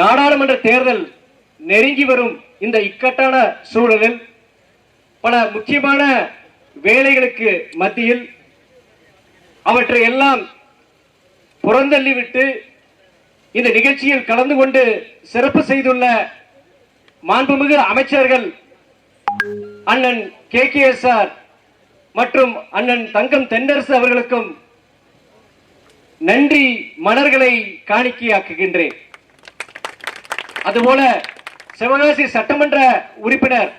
நாடாளுமன்ற தேர்தல் நெருங்கி வரும் இந்த இக்கட்டான சூழலில் பல முக்கியமான வேலைகளுக்கு மத்தியில் அவற்றை எல்லாம் புறந்தள்ளிவிட்டு இந்த நிகழ்ச்சியில் கலந்து கொண்டு சிறப்பு செய்துள்ள மாண்புமிகு அமைச்சர்கள் அண்ணன் கே கே எஸ் ஆர் மற்றும் அண்ணன் தங்கம் தென்னரசு அவர்களுக்கும் நன்றி மலர்களை காணிக்கையாக்குகின்றேன். அதுபோல சிவகாசி சட்டமன்ற உறுப்பினர்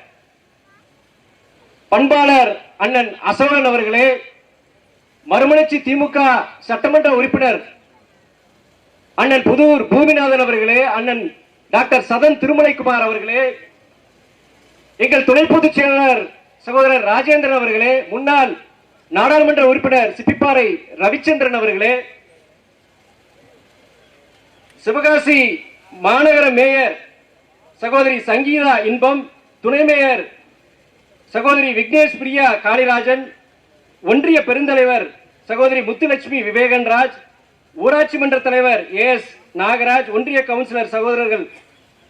பண்பாளர் அண்ணன் அசோகன் அவர்களே மறுமலர்ச்சி திமுக சட்டமன்ற உறுப்பினர் அண்ணன் புதூர் பூமிநாதன் அவர்களே அண்ணன் டாக்டர் சதன் திருமலைக்குமார் அவர்களே எங்கள் துணை பொதுச் செயலாளர் சகோதரர் ராஜேந்திரன் அவர்களே முன்னாள் நாடாளுமன்ற உறுப்பினர் சிப்பிப்பாறை ரவிச்சந்திரன் அவர்களே சிவகாசி மாநகர மேயர் சகோதரி சங்கீதா இன்பம் துணை மேயர் சகோதரி விக்னேஷ் பிரியா காளிராஜன் ஒன்றிய பெருந்தலைவர் சகோதரி முத்துலட்சுமி விவேகன்ராஜ் ஊராட்சி மன்ற தலைவர் ஏ எஸ் நாகராஜ் ஒன்றிய கவுன்சிலர் சகோதரர்கள்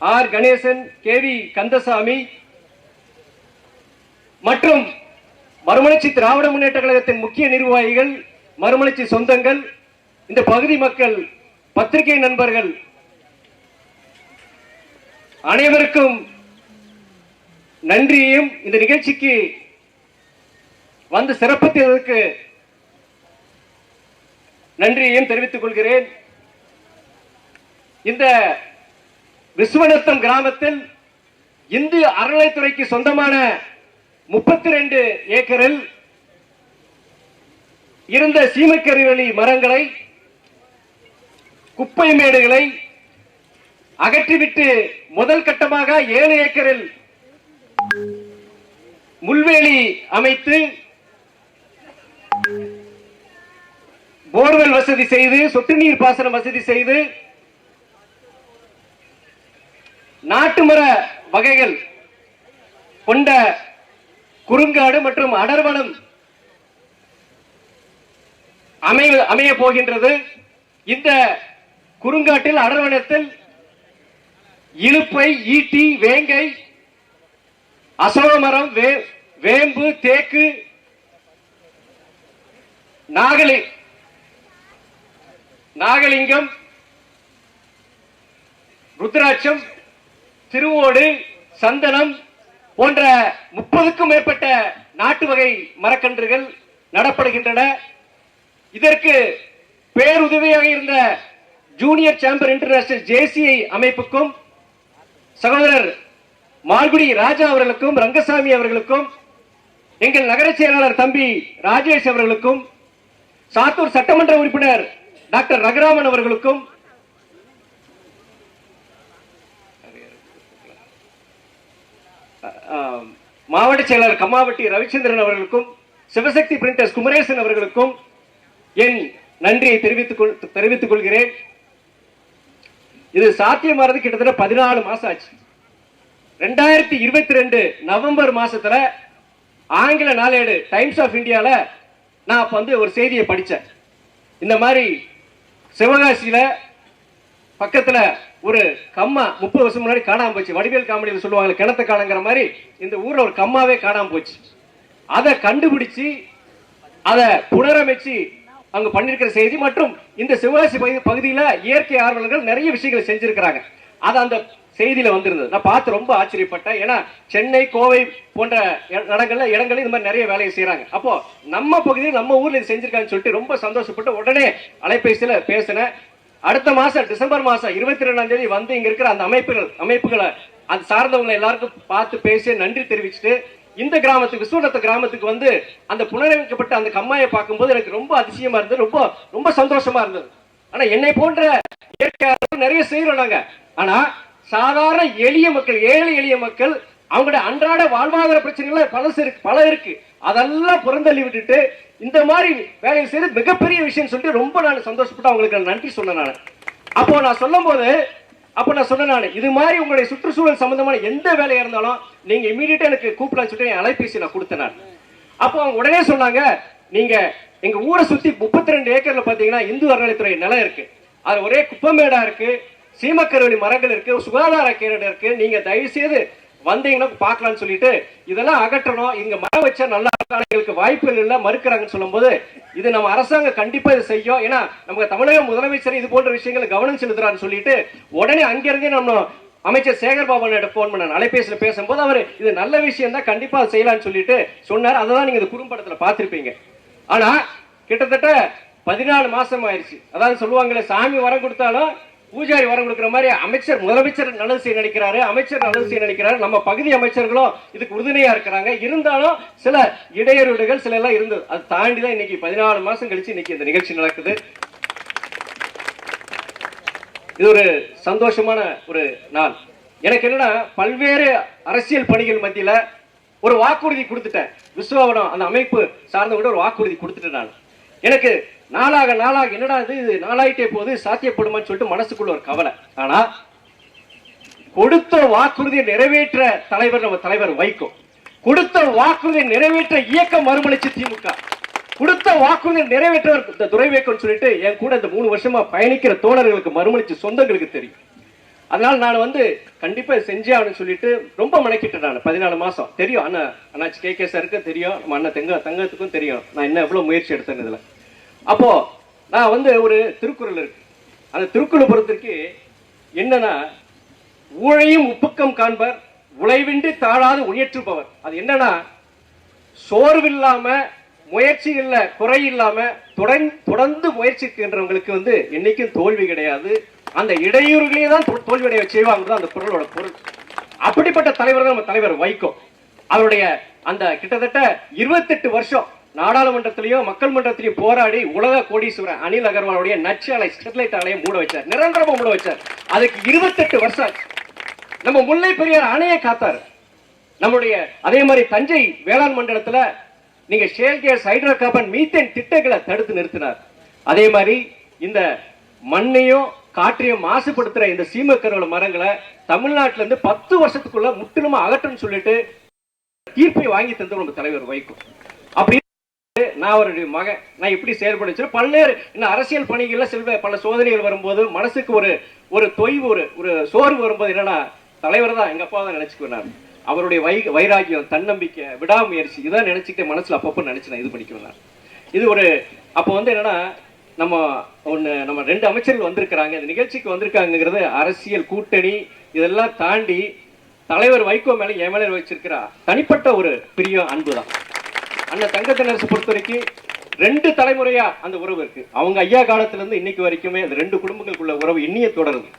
R Ganesan K V Kandasamy மற்றும் மறுமலர்ச்சி திராவிட முன்னேற்ற கழகத்தின் முக்கிய நிர்வாகிகள் மறுமலர்ச்சி சொந்தங்கள் இந்த பகுதி மக்கள் பத்திரிகை நண்பர்கள் அனைவருக்கும் நன்றியையும் இந்த நிகழ்ச்சிக்கு வந்து சிறப்பித்ததற்கு நன்றியையும் தெரிவித்துக் கொள்கிறேன். இந்த விஸ்வநத்தம் கிராமத்தில் இந்து அறநிலைத்துறைக்கு சொந்தமான முப்பத்தி ரெண்டு ஏக்கரில் இருந்த சீமக்கருவெளி மரங்களை குப்பை மேடுகளை அகற்றிவிட்டு முதல் கட்டமாக ஏழு ஏக்கரில் முள்வேலி அமைத்து போர்வெல் வசதி செய்து சொட்டு நீர் பாசனம் வசதி செய்து நாட்டு மர வகைகள் கொண்ட குறுங்காடு மற்றும் அடர்வனம் அமைய அமைய போகின்றது. இந்த குறுங்காட்டில் அடர்வனத்தில் இலுப்பை ஈட்டி வேங்கை அசோக மரம் வேம்பு தேக்கு நாகலி நாகலிங்கம் ருத்ராட்சம் திருவோடு சந்தனம் போன்ற முப்பதுக்கும் மேற்பட்ட நாட்டு வகை மரக்கன்றுகள் நடப்படுகின்றன. இதற்கு பேருதவியாக இருந்த ஜூனியர் சேம்பர் இன்டர்நேஷனல் ஜேசிஐ அமைப்புக்கும் சகோதரர் மால்குடி ராஜா அவர்களுக்கும் ரங்கசாமி அவர்களுக்கும் எங்கள் நகர செயலாளர் தம்பி ராஜேஷ் அவர்களுக்கும் சாத்தூர் சட்டமன்ற உறுப்பினர் டாக்டர் ரகுராமன் அவர்களுக்கும் மாவட்ட செயலாளர் கம்மாவட்டி ரவிச்சந்திரன் அவர்களுக்கும் சிவசக்தி பிரிண்டர்ஸ் குமரேசன் அவர்களுக்கும் என் நன்றியை தெரிவித்துக் கொள் தெரிவித்துக் கொள்கிறேன் இது சாத்தியமானது கிட்டத்தட்ட பதினாலு மாசம் ஆச்சு. ரெண்டாயிரத்தி இருபத்தி ரெண்டு நவம்பர் மாசத்துல ஆங்கில நாளேடு டைம்ஸ் ஆஃப் இந்தியால நான் அப்ப வந்து ஒரு செய்தியை படித்தேன் இந்த மாதிரி சிவகாசியில பக்கத்துல ஒரு கம்மா முப்பது வருஷம் முன்னாடி காணாம போச்சு. வடிவேல் காமெடியில் சொல்லுவாங்க கிணத்த காணங்கிற மாதிரி இந்த ஊர்ல ஒரு கம்மாவே காணாம போச்சு. அதை கண்டுபிடிச்சு அதை புனரமைச்சு அங்க பண்ணிருக்கிற செய்தி மற்றும் இந்த சிவகாசி பகுதி- பகுதியில இயற்கை ஆர்வலர்கள் நிறைய விஷயங்களை செஞ்சிருக்கிறாங்க. அது அந்த செய்தியில வந்திருந்தது. நான் பார்த்து ரொம்ப ஆச்சரியப்பட்டேன். ஏன்னா சென்னை கோவை போன்ற இட- இடங்கள்ல இடங்கள்ல இந்த மாதிரி நிறைய வேலையை செய்யறாங்க அப்போ நம்ம பகுதியில் நம்ம ஊர்ல இது செஞ்சிருக்காங்கன்னு சொல்லிட்டு ரொம்ப சந்தோஷப்பட்டு உடனே அலைபேசியில பேசினேன். அடுத்த மாசம் டிசம்பர் மாசம் இருபத்தி ரெண்டாம் தேதி வந்து இங்க இருக்கிற அந்த அமைப்புகள் அமைப்புகளை அது சார்ந்தவங்க எல்லாருக்கும் பார்த்து பேசி நன்றி தெரிவிச்சுட்டு இந்த கிராமத்துக்கு விஸ்வநத்த கிராமத்துக்கு வந்து அந்த புனரமைக்கப்பட்ட அந்த கம்மாயை பார்க்கும்போது எனக்கு ரொம்ப அதிசயமா இருந்தது. ரொம்ப ரொம்ப சந்தோஷமா இருந்தது. ஆனா என்னை போன்ற இயற்கையாளர்கள் நிறைய செய்யறோம் நாங்க. ஆனா சாதாரண எளிய மக்கள் ஏழை எளிய மக்கள் அவங்களுடைய அன்றாட வாழ்வாதார பிரச்சனைகள் பலசு இருக்கு பல இருக்கு. அதெல்லாம் புறந்தள்ளி விட்டுட்டு இந்த மாதிரி வேலையை செய்து மிகப்பெரிய விஷயம் சொல்லிட்டு ரொம்ப நான் சந்தோஷப்பட்டு அவங்களுக்கு நன்றி சொன்னேன் நான். அப்போ நான் சொல்லும் போது அப்போ நான் சொன்னேன் நான் இது மாதிரி உங்களுடைய சுற்றுச்சூழல் சம்பந்தமான எந்த வேலையா இருந்தாலும் நீங்க இமீடியட்டா எனக்கு கூப்பிடலாம்னு சொல்லிட்டு என் அலைபேசி நான் கொடுத்தேன் நான். அப்போ அவங்க உடனே சொன்னாங்க நீங்க எங்க ஊரை சுத்தி முப்பத்தி ரெண்டு ஏக்கர்ல பாத்தீங்கன்னா இந்து அறநிலைத்துறை நிலம் இருக்கு. அது ஒரே குப்பமேடா இருக்கு சீமக்கருவணி மரங்கள் இருக்கு சுகாதார கேரடு இருக்கு. நீங்க தயவு செய்து வந்தீங்கன்னா பார்க்கலாம்னு சொல்லிட்டு இதெல்லாம் அகற்றணும். இங்க மரம் வச்சா நல்லா எங்களுக்கு வாய்ப்புகள் இல்ல மறுக்கிறாங்கன்னு சொல்லும்போது இது நம்ம அரசாங்கம் கண்டிப்பா இது செய்யும். ஏன்னா நமக்கு தமிழக முதலமைச்சர் இது போன்ற விஷயங்களை கவனம் செலுத்துறான்னு சொல்லிட்டு உடனே அங்கிருந்தே நம்ம அமைச்சர் சேகர் பாபு ஃபோன் பண்ண அலைபேசியில் பேசும்போது அவர் இது நல்ல விஷயம் தான் கண்டிப்பாக செய்யலாம்னு சொல்லிட்டு சொன்னார். அதை தான் நீங்கள் இந்த குறும்படத்தில் பார்த்துருப்பீங்க. ஆனால் கிட்டத்தட்ட பதினாலு மாதம் ஆயிடுச்சு அதாவது சொல்லுவாங்களே சாமி வரம் கொடுத்தாலும் பூஜாரி வரம் கொடுக்குற மாதிரி அமைச்சர் முதலமைச்சர் நல்லது செய்ய நினைக்கிறாரு அமைச்சர் நல்லது செய்ய நினைக்கிறாரு. நம்ம பகுதி அமைச்சர்களும் இதுக்கு உறுதுணையாக இருக்கிறாங்க. இருந்தாலும் சில இடையூறுகள் சில எல்லாம் இருந்தது. அது தாண்டி தான் இன்னைக்கு பதினாலு மாதம் கழிச்சு இன்னைக்கு இந்த நிகழ்ச்சி நடக்குது. இது ஒரு சந்தோஷமான ஒரு நாள். எனக்கு என்னன்னா பல்வேறு அரசியல் பணிகள் மத்தியில ஒரு வாக்குறுதி கொடுத்துட்டேன். விஸ்வவனம் அந்த அமைப்பு சார்ந்த கூட ஒரு வாக்குறுதி கொடுத்துட்டேன் நான். எனக்கு நாளாக நாளாக என்னடா இது இது நாளாயிட்டே போது சாத்தியப்படுமான்னு சொல்லிட்டு மனசுக்குள்ள ஒரு கவலை. ஆனா கொடுத்த வாக்குறுதியை நிறைவேற்ற தலைவர் நம்ம தலைவர் வைக்கும் கொடுத்த வாக்குறுதியை நிறைவேற்ற இயக்கம் மறுமலர்ச்சி திமுக. கொடுத்த வாக்குறுதி நிறைவேற்றவர் இந்த துரைவேக்கம்னு சொல்லிட்டு என் கூட இந்த மூணு வருஷமா பயணிக்கிற தோழர்களுக்கு மறுமலர்ச்சி சொந்தங்களுக்கு தெரியும். அதனால நான் வந்து கண்டிப்பா செஞ்சே ஆகணும்னு சொல்லிட்டு ரொம்ப மணக்கிட்டேன் நான் பதினாலு மாசம். தெரியும் அண்ணா அண்ணாச்சி கே கே சாருக்கு தெரியும் நம்ம அண்ணன் தெங்க தங்கத்துக்கும் தெரியும். நான் என்ன எவ்வளவு முயற்சி எடுத்தேன் இதுல. அப்போ நான் வந்து ஒரு திருக்குறள் இருக்கு. அந்த திருக்குறள் பொறுத்திருக்கு என்னன்னா ஊழையும் உப்புக்கம் காண்பர் உழைவின்றி தாழாது உயற்றுபவர். அது என்னன்னா சோர்வில்லாம முயற்சிகள்ல குறை இல்லாம தொடர்ந்து முயற்சிக்கின்றவங்களுக்கு வந்து என்னைக்கும் தோல்வி கிடையாது. அந்த இடையூறுகளே தான் தோல்வியடைய தோல்வி செய்வாங்க அந்த குரலோட பொருள். அப்படிப்பட்ட தலைவர் தான் நம்ம தலைவர் வைகோ. அவருடைய அந்த கிட்டத்தட்ட இருபத்தெட்டு வருஷம் நாடாளுமன்றத்திலையும் மக்கள் மன்றத்திலையும் போராடி உலக கோடீஸ்வரர் அனில் அகர்வாலுடைய நச்சு அலை ஸ்டெர்லைட் ஆலையை மூட வச்சார். நிரந்தரமா மூட வச்சார். அதுக்கு இருபத்தெட்டு வருஷம் நம்ம முல்லை பெரியார் அணையை காத்தாரு. நம்முடைய அதே மாதிரி தஞ்சை வேளாண் மண்டலத்துல நீங்க shale gas hydrocarbon methane திட்டங்களை தடுத்து நிறுத்தினார். அதே மாதிரி இந்த மண்ணையும் காற்றையும் மாசுபடுத்துற இந்த சீமக்கருவல மரங்களை தமிழ்நாட்டுல இருந்து பத்து வருஷத்துக்குள்ள முற்றிலுமா அகற்றணும்னு சொல்லிட்டு தீர்ப்பை வாங்கி தந்த நம்ம தலைவர் வைக்கும் அப்படி நான் அவருடைய மகன். நான் எப்படி செயல்படுச்சு பல்வேறு இன்னும் அரசியல் பணிகள்ல செல்வ பல சோதனைகள் வரும்போது மனசுக்கு ஒரு ஒரு தொய்வு ஒரு ஒரு சோர்வு வரும்போது என்னன்னா தலைவர் தான் எங்க அப்பா தான் நினைச்சுக்குவேன் நான் அவருடைய வை வைராகியம் தன்னம்பிக்கை விடாமுயற்சி இதான் நினைச்சுக்கிட்டு மனசுல அப்பப்போ நினைச்சு நான் இது பண்ணிக்குவேன் இது ஒரு அப்போ வந்து என்னன்னா நம்ம ஒன்று நம்ம ரெண்டு அமைச்சர்கள் வந்திருக்கிறாங்க. இந்த நிகழ்ச்சிக்கு வந்திருக்காங்கிறது அரசியல் கூட்டணி இதெல்லாம் தாண்டி தலைவர் வைகோ மேல என் மேலே வச்சிருக்கிற தனிப்பட்ட ஒரு பிரியம் அன்பு தான் அண்ணன் தங்கத்தனரசு பொறுத்த வரைக்கும் ரெண்டு தலைமுறையா அந்த உறவு இருக்கு. அவங்க ஐயா காலத்துல இருந்து இன்னைக்கு வரைக்குமே அந்த ரெண்டு குடும்பங்களுக்குள்ள உறவு இன்னிய தொடருது.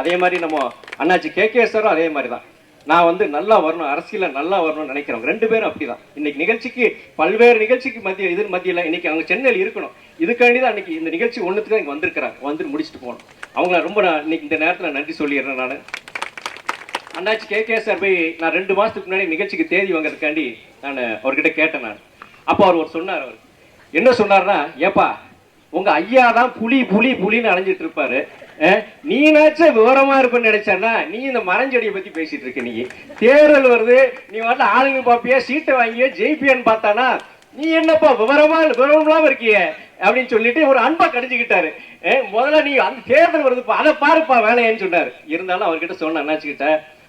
அதே மாதிரி நம்ம அண்ணாச்சி கே கே சாரும் அதே மாதிரி தான் நான் வந்து நல்லா வரணும் அரசியல நல்லா வரணும்னு நினைக்கிறவங்க. ரெண்டு பேரும் அப்படிதான். இன்னைக்கு நிகழ்ச்சிக்கு பல்வேறு நிகழ்ச்சிக்கு மத்திய இது மத்தியில் இன்னைக்கு அவங்க சென்னையில் இருக்கணும். இதுக்காண்டி தான் அன்னைக்கு இந்த நிகழ்ச்சி ஒண்ணுத்துக்கு தான் இங்க வந்திருக்கிறாங்க. வந்து முடிச்சுட்டு போகணும். அவங்கள ரொம்ப நான் இன்னைக்கு இந்த நேரத்துல நன்றி சொல்லிடுறேன் நான். அண்ணாச்சி கே. கே. சார் போய் நான் ரெண்டு மாசத்துக்கு முன்னாடி நிகழ்ச்சிக்கு தேதி வாங்குறதுக்காண்டி நான் அவர்கிட்ட கேட்டேன் நான். அப்போ அவர் ஒரு சொன்னார் அவர். என்ன சொன்னார்னா ஏப்பா உங்க ஐயா தான் புலி புலி புலின்னு அலைஞ்சிட்டு இருப்பாரு. நீனாச்சும் விவரமா இருப்பேன்னு நினைச்சா நீ இந்த மரஞ்செடியை பத்தி பேசிட்டு இருக்க நீ. தேர்தல் வருது நீ வந்து ஆளுங்க பாப்பியா சீட்டை வாங்கிய ஜெயிப்பியான்னு பார்த்தானா நீ என்னப்பா விவரமா விவரம் இல்லாம இருக்கிய அப்படின்னு சொல்லிட்டு ஒரு அன்பா கடிச்சுக்கிட்டாரு முதல்ல நீ அந்த தேர்தல் வருதுப்பா அதை பாருப்பா வேலையன்னு சொன்னாரு. இருந்தாலும் அவர்கிட்ட சொன்ன அண்ணாச்சிக்கிட்ட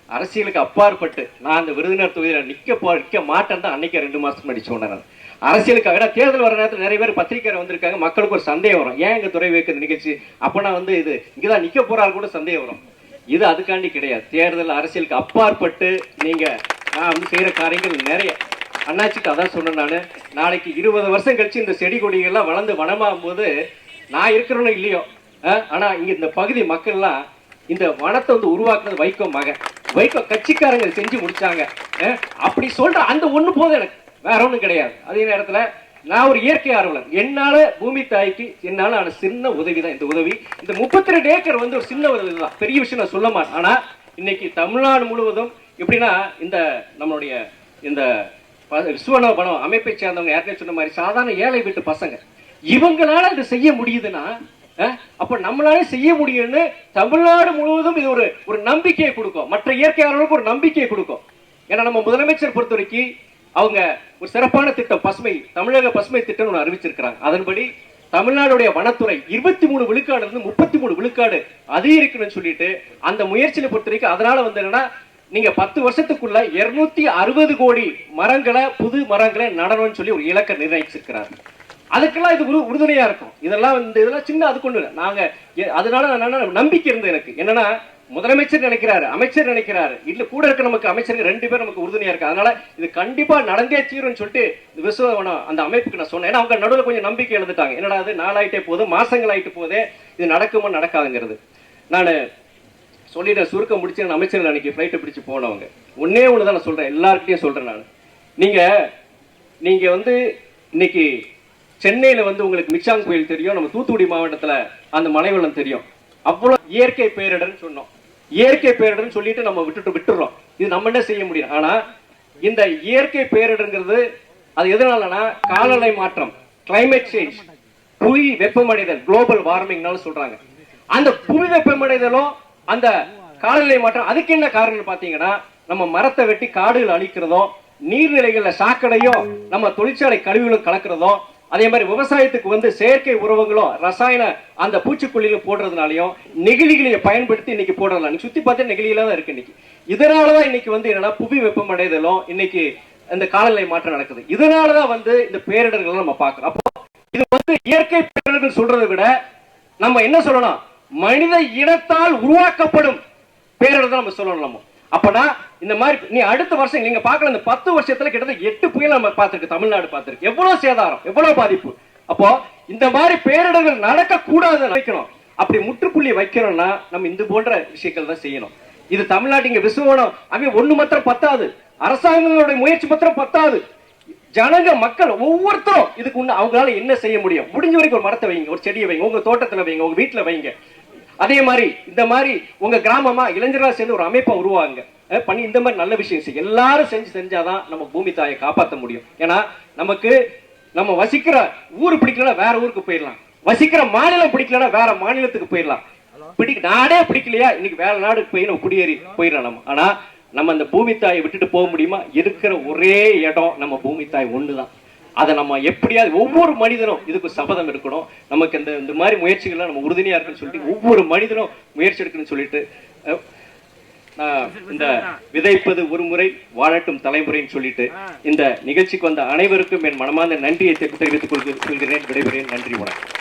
அரசியலுக்கு அப்பாற்பட்டு நான் அந்த விருதுநர் தொகுதியில நிக்க போ நிக்க மாட்டேன் தான் அன்னைக்கு ரெண்டு மாசத்துக்கு முன்னாடி சொன்னேன் நான். அரசியலுக்காக. தேர்தல் வர நேரத்தில் நிறைய பேர் பத்திரிகையாளர் வந்திருக்காங்க. மக்களுக்கு ஒரு சந்தேகம் வரும். ஏன் இங்கே துறை வைக்கிற நிகழ்ச்சி? அப்போனா வந்து இது இங்கேதான் நிற்க போறாரு கூட சந்தேகம் வரும். இது அதுக்காண்டி கிடையாது. தேர்தல் அரசியலுக்கு அப்பாற்பட்டு நீங்கள் நான் வந்து செய்கிற காரியங்கள் நிறைய. அண்ணாச்சிட்டு அதான் சொன்னேன் நான். நாளைக்கு இருபது வருஷம் கழிச்சு இந்த செடி கொடிகள்லாம் வளர்ந்து வனமாகும் போது நான் இருக்கிறவனும் இல்லையோ? ஆனால் இங்கே இந்த பகுதி மக்கள்லாம் இந்த வனத்தை வந்து உருவாக்குனது வைகோ மகன். வைகோ கட்சிக்காரங்க செஞ்சு முடிச்சாங்க. அப்படி சொல்ற அந்த ஒண்ணு போதும் எனக்கு. வேற ஒண்ணும் கிடையாது. அதே நேரத்துல நான் ஒரு இயற்கை ஆர்வலர். என்னால பூமி தாய்க்கு என்னால ஆன சின்ன உதவி தான் இந்த உதவி. இந்த முப்பத்தி ரெண்டு ஏக்கர் வந்து ஒரு சின்ன உதவி தான். பெரிய விஷயம் நான் சொல்ல மாட்டேன். ஆனா இன்னைக்கு தமிழ்நாடு முழுவதும் எப்படின்னா இந்த நம்மளுடைய இந்த ப- பணம் அமைப்பை சேர்ந்தவங்க ஏற்கனவே சொன்ன மாதிரி சாதாரண ஏழை வீட்டு பசங்க. இவங்களால இது செய்ய முடியுதுன்னா அஹ், அப்ப நம்மளால செய்ய முடியும்னு தமிழ்நாடு முழுவதும் இது ஒரு ஒரு நம்பிக்கையை கொடுக்கும். மற்ற இயற்கையாளர்களுக்கு ஒரு நம்பிக்கையை கொடுக்கும். ஏன்னா நம்ம முதலமைச்சர் பொறுத்த வரைக்கும் அவங்க ஒரு சிறப்பான திட்டம் பசுமை தமிழக பசுமை திட்டம் ஒன்று அறிவிச்சிருக்கிறாங்க. அதன்படி தமிழ்நாடுடைய வனத்துறை இருபத்தி மூணு விழுக்காடு இருந்து முப்பத்தி மூணு விழுக்காடு அதிகரிக்கணும்னு சொல்லிட்டு அந்த முயற்சியில பொறுத்த வரைக்கும் அதனால வந்து என்னன்னா நீங்க பத்து வருஷத்துக்குள்ள இருநூத்தி அறுபது கோடி மரங்களை புது மரங்களை நடணும்னு சொல்லி ஒரு இலக்கை நிர்ணயிச்சிருக்கிறாங்க. அதுக்கெல்லாம் இது உரு- உறுதுணையாக இருக்கும். இதெல்லாம் இந்த இதெல்லாம் சின்ன அது கொண்டு இல்லை. நாங்கள் எ- அதனால நான் நம்பிக்கை இருந்தது எனக்கு. என்னன்னா முதலமைச்சர் நினைக்கிறாரு அமைச்சர் நினைக்கிறாரு. இல்ல கூட இருக்க நமக்கு அமைச்சருக்கு ரெண்டு பேரும் நமக்கு உறுதுணையா இருக்கு. அதனால இது கண்டிப்பா நடந்தே தீரும்னு சொல்லிட்டு இந்த விசுவனம் அந்த அமைப்புக்கு நான் சொன்னேன். ஏன்னா அவங்க நடுவில் கொஞ்சம் நம்பிக்கை எழுந்துட்டாங்க என்னடா அது நாளாயிட்டே போதும் மாசங்கள் ஆயிட்டு போதே இது நடக்குமோ நடக்காதுங்கிறது. நான் சொல்லிட்டேன் சுருக்க முடிச்சு நான் அமைச்சர்கள் அன்னைக்கு ஃப்ளைட்டை பிடிச்சு போனவங்க. ஒன்னே ஒன்று தான் நான் சொல்றேன். எல்லாருக்கிட்டையும் சொல்றேன் நான். நீங்க நீங்க வந்து இன்னைக்கு சென்னையில வந்து உங்களுக்கு மிச்சாங் கோயில் தெரியும் நம்ம தூத்துக்குடி மாவட்டத்துல அந்த மலை வெள்ளம் தெரியும். அவ்வளோ இயற்கை பேரிடர்னு சொன்னோம். இயற்கை பேரிடர்னு சொல்லிட்டு நம்ம விட்டுட்டு விட்டுறோம். இது நம்ம என்ன செய்ய முடியும்? ஆனா இந்த இயற்கை பேரிடர்ங்கிறது அது எதனாலனா காலநிலை மாற்றம் கிளைமேட் சேஞ்ச் புவி வெப்பமடைதல் குளோபல் வார்மிங்னாலும் சொல்றாங்க. அந்த புவி வெப்பமடைதலும் அந்த காலநிலை மாற்றம் அதுக்கு என்ன காரணம் பாத்தீங்கன்னா நம்ம மரத்தை வெட்டி காடுகள் அழிக்கிறதும் நீர்நிலைகளில் சாக்கடையும் நம்ம தொழிற்சாலை கழிவுகளும் கலக்கிறதும் அதே மாதிரி விவசாயத்துக்கு வந்து செயற்கை உரவங்களும் ரசாயன அந்த பூச்சிக்கொல்லிகளும் போடுறதுனாலையும் நெகிழிகளை பயன்படுத்தி இன்னைக்கு போடுறதுனால நீ சுத்தி பார்த்தா நெகிழியில தான் இருக்கு இன்னைக்கு. இதனாலதான் இன்னைக்கு வந்து என்னன்னா புவி வெப்பமடைதலும் இன்னைக்கு இந்த காலநிலை மாற்றம் நடக்குது. இதனாலதான் வந்து இந்த பேரிடர்களை நம்ம பார்க்கிறோம். அப்போ இது வந்து இயற்கை பேரிடர்கள் சொல்றதை விட நம்ம என்ன சொல்லணும்? மனித இனத்தால் உருவாக்கப்படும் பேரிடர் தான் நம்ம சொல்லணும் நம்ம. அப்பனா இந்த மாதிரி நீ அடுத்த வருஷம் நீங்க பார்க்கல இந்த பத்து வருஷத்துல கிட்டத்தட்ட எட்டு புயல் நம்ம பார்த்திருக்கு தமிழ்நாடு பார்த்திருக்கு. எவ்வளவு சேதாரம் எவ்வளவு பாதிப்பு? அப்போ இந்த மாதிரி பேரிடர்கள் நடக்க கூடாது வைக்கணும் அப்படி முற்றுப்புள்ளி வைக்கணும்னா நம்ம இந்த போன்ற விஷயங்கள் தான் செய்யணும். இது தமிழ்நாட்டு இங்க விசுவனம். அவங்க ஒண்ணு மாத்திரம் பத்தாது. அரசாங்கங்களுடைய முயற்சி மாத்திரம் பத்தாது. ஜனங்க மக்கள் ஒவ்வொருத்தரும் இதுக்கு உண்டு அவங்களால என்ன செய்ய முடியும்? முடிஞ்ச வரைக்கும் ஒரு மரத்தை வைங்க ஒரு செடியை வைங்க உங்க தோட்டத்துல வைங்க உங்க வீட்டுல வைங்க. அதே மாதிரி இந்த மாதிரி உங்க கிராமமா இளைஞர்களா சேர்ந்து ஒரு அமைப்பை உருவாங்க பண்ணி இந்த மாதிரி நல்ல விஷயம் செய்ய எல்லாரும் செஞ்சு செஞ்சாதான் நம்ம பூமி தாயை காப்பாற்ற முடியும். ஏன்னா நமக்கு நம்ம வசிக்கிற ஊர் பிடிக்கலன்னா வேற ஊருக்கு போயிடலாம். வசிக்கிற மாநிலம் பிடிக்கலன்னா வேற மாநிலத்துக்கு போயிடலாம். பிடிக்க நாடே பிடிக்கலையா? இன்னைக்கு வேற நாடுக்கு போய் நம்ம குடியேறி போயிடலாம் நம்ம. ஆனா நம்ம அந்த பூமி தாயை விட்டுட்டு போக முடியுமா? இருக்கிற ஒரே இடம் நம்ம பூமி தாய் ஒண்ணுதான். அதை நம்ம எப்படியாவது ஒவ்வொரு மனிதனும் இதுக்கு சபதம் எடுக்கணும். நமக்கு இந்த இந்த மாதிரி முயற்சிகள்லாம் நம்ம உறுதுணையா இருக்குன்னு சொல்லிட்டு ஒவ்வொரு மனிதனும் முயற்சி எடுக்கணும்னு சொல்லிட்டு இந்த விதைப்பது ஒரு முறை வாழட்டும் தலைமுறைன்னு சொல்லிட்டு இந்த நிகழ்ச்சிக்கு வந்த அனைவருக்கும் என் மனமார்ந்த நன்றியை தெரிவித்துக் கொள்கிறேன் விடைபெறேன் நன்றி வணக்கம்.